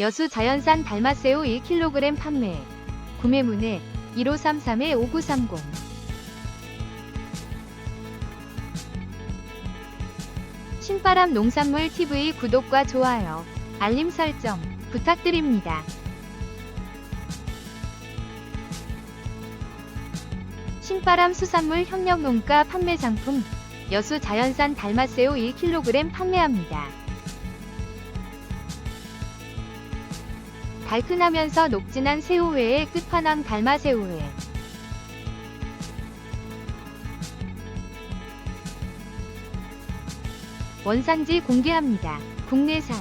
여수 자연산 달맛새우 1kg 판매. 구매 문의 1533-5930. 신바람 농산물 TV 구독과 좋아요, 알림 설정 부탁드립니다. 신바람 수산물 협력농가 판매 상품 여수 자연산 달맛새우 1kg 판매합니다. 달큰하면서 녹진한 새우회의 끝판왕 달마새우회. 원산지 공개합니다. 국내산.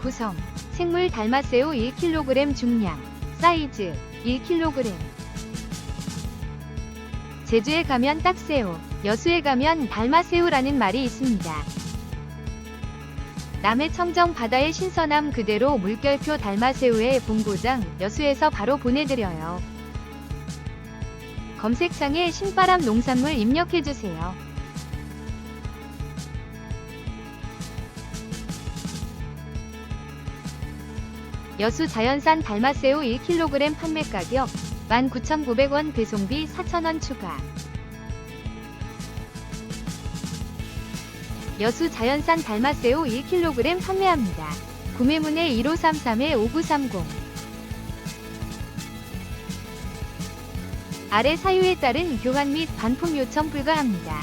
구성 생물 달마새우 1kg 중량 사이즈 1kg 제주에 가면 딱새우 여수에 가면 달마새우라는 말이 있습니다. 남해 청정 바다의 신선함 그대로 물결표 달마새우의 본고장 여수에서 바로 보내드려요. 검색창에 신바람 농산물 입력해주세요. 여수 자연산 달마새우 1kg 판매 가격 19,900원 배송비 4,000원 추가. 여수 자연산 달마새우 1kg 판매합니다. 구매문의 1533-5930 아래 사유에 따른 교환 및 반품 요청 불가합니다.